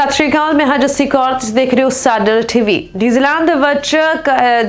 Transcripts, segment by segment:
ਸਤਿ ਸ਼੍ਰੀ ਅਕਾਲ, ਮੈਂ ਹਾਂ ਜੱਸੀ ਕੌਰ, ਤੁਸੀਂ ਦੇਖ ਰਹੇ ਹੋ ਸਾਡਲ ਟੀਵੀ ਨਿਊਜ਼ੀਲੈਂਡ ਦੇ ਵਿੱਚ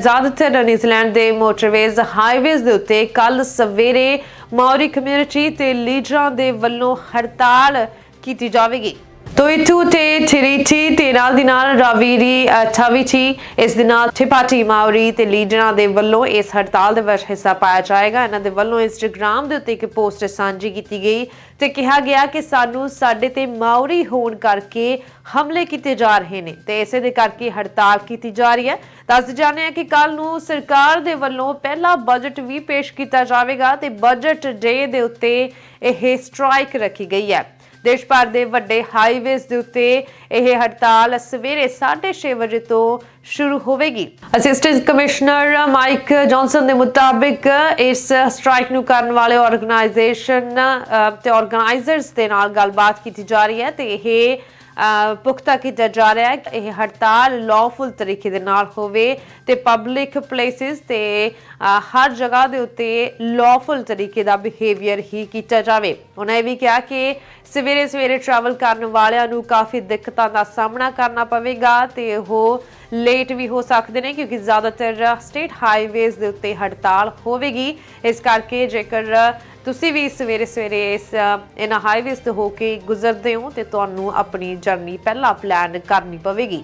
ਜ਼ਿਆਦਾਤਰ ਨਿਊਜ਼ੀਲੈਂਡ ਦੇ ਮੋਟਰਵੇਜ਼, ਹਾਈਵੇਜ਼ ਦੇ ਉੱਤੇ ਕੱਲ ਸਵੇਰੇ ਮਾਓਰੀ ਕਮਿਊਨਿਟੀ ਤੇ ਲੀਡਰਾਂ ਦੇ ਵੱਲੋਂ ਹੜਤਾਲ ਕੀਤੀ ਜਾਵੇਗੀ। ਤੋਇਟੂ ਤੇ ਥਿਰੀਟੀ ਤੇ ਨਾਲ ਦੀ ਨਾਲ ਰਾਵੀਰੀ ਠਾਵੀਟੀ ਇਸ ਦੇ ਨਾਲ ਥਿਪਾਟੀ ਮਾਓਰੀ ਤੇ ਲੀਡਰਾਂ ਦੇ ਵੱਲੋਂ ਇਸ ਹੜਤਾਲ ਦੇ ਵਿੱਚ ਹਿੱਸਾ ਪਾਇਆ ਜਾਏਗਾ ਇਹਨਾਂ ਦੇ ਵੱਲੋਂ ਇੰਸਟਾਗ੍ਰam ਦੇ ਉੱਤੇ ਇੱਕ ਪੋਸਟ ਸਾਂਝੀ ਕੀਤੀ ਗਈ ਤੇ ਕਿਹਾ ਗਿਆ ਕਿ ਸਾਨੂੰ ਸਾਡੇ ਤੇ ਮਾਓਰੀ ਹੋਣ ਕਰਕੇ ਹਮਲੇ ਕੀਤੇ ਜਾ ਰਹੇ ਨੇ, ਤੇ ਇਸੇ ਦੇ ਕਰਕੇ ਹੜਤਾਲ ਕੀਤੀ ਜਾ ਰਹੀ ਹੈ। ਦੱਸ ਜਾਣੇ ਆ ਕਿ ਕੱਲ ਨੂੰ ਸਰਕਾਰ ਦੇ ਵੱਲੋਂ ਪਹਿਲਾ ਬਜਟ ਵੀ ਪੇਸ਼ ਕੀਤਾ ਜਾਵੇਗਾ, ਤੇ ਬਜਟ ਡੇ ਦੇ ਉੱਤੇ ਇਹ ਸਟ੍ਰਾਈਕ ਰੱਖੀ ਗਈ ਹੈ। ਦੇਸ਼ ਭਰ ਦੇ ਵੱਡੇ ਹਾਈਵੇਜ਼ ਦੇ ਉੱਤੇ ਇਹ ਹੜਤਾਲ ਸਵੇਰੇ 6:30 ਵਜੇ ਤੋਂ ਸ਼ੁਰੂ ਹੋਵੇਗੀ। ਅਸਿਸਟੈਂਟ ਕਮਿਸ਼ਨਰ ਮਾਈਕ ਜੌਨਸਨ ਦੇ ਮੁਤਾਬਿਕ ਇਸ ਸਟ੍ਰਾਈਕ ਨੂੰ ਕਰਨ ਵਾਲੇ ਆਰਗੇਨਾਈਜੇਸ਼ਨ ਤੇ ਆਰਗੇਨਾਈਜ਼ਰਸ ਦੇ ਨਾਲ ਗੱਲਬਾਤ ਕੀਤੀ ਜਾ ਰਹੀ ਹੈ ਤੇ ਇਹ ਪੁਖਤਾ ਕੀਤਾ ਜਾ ਰਿਹਾ ਹੈ ਕਿ ਇਹ ਹੜਤਾਲ ਲawful ਤਰੀਕੇ ਦੇ ਨਾਲ ਹੋਵੇ ਤੇ ਪਬਲਿਕ ਪਲੇਸਿਸ ਤੇ ਹਰ ਜਗ੍ਹਾ ਦੇ ਉੱਤੇ lawful ਤਰੀਕੇ ਦਾ ਬਿਹੇਵੀਅਰ ਹੀ ਕੀਤਾ ਜਾਵੇ। ਉਹਨਾਂ ਇਹ ਵੀ ਕਿਹਾ ਕਿ ਸਵੇਰੇ ਸਵੇਰੇ ਟਰੈਵਲ ਕਰਨ ਵਾਲਿਆਂ ਨੂੰ ਕਾਫੀ ਦਿੱਕਤਾਂ ਦਾ ਸਾਹਮਣਾ ਕਰਨਾ ਪਵੇਗਾ ਤੇ ਉਹ ਲੇਟ ਵੀ ਹੋ ਸਕਦੇ ਨੇ, ਕਿਉਂਕਿ ਜ਼ਿਆਦਾਤਰ ਸਟੇਟ ਹਾਈਵੇਜ਼ ਦੇ ਉੱਤੇ ਹੜਤਾਲ ਹੋਵੇਗੀ। ਇਸ ਕਰਕੇ ਜੇਕਰ ਤੁਸੀਂ ਵੀ ਸਵੇਰੇ ਸਵੇਰੇ ਇਸ, ਇਹਨਾਂ ਹਾਈਵੇਜ਼ ਤੇ ਹੋ ਕੇ ਗੁਜ਼ਰਦੇ ਹੋ, ਤੇ ਤੁਹਾਨੂੰ ਆਪਣੀ ਜਰਨੀ ਪਹਿਲਾਂ ਪਲਾਨ ਕਰਨੀ ਪਵੇਗੀ।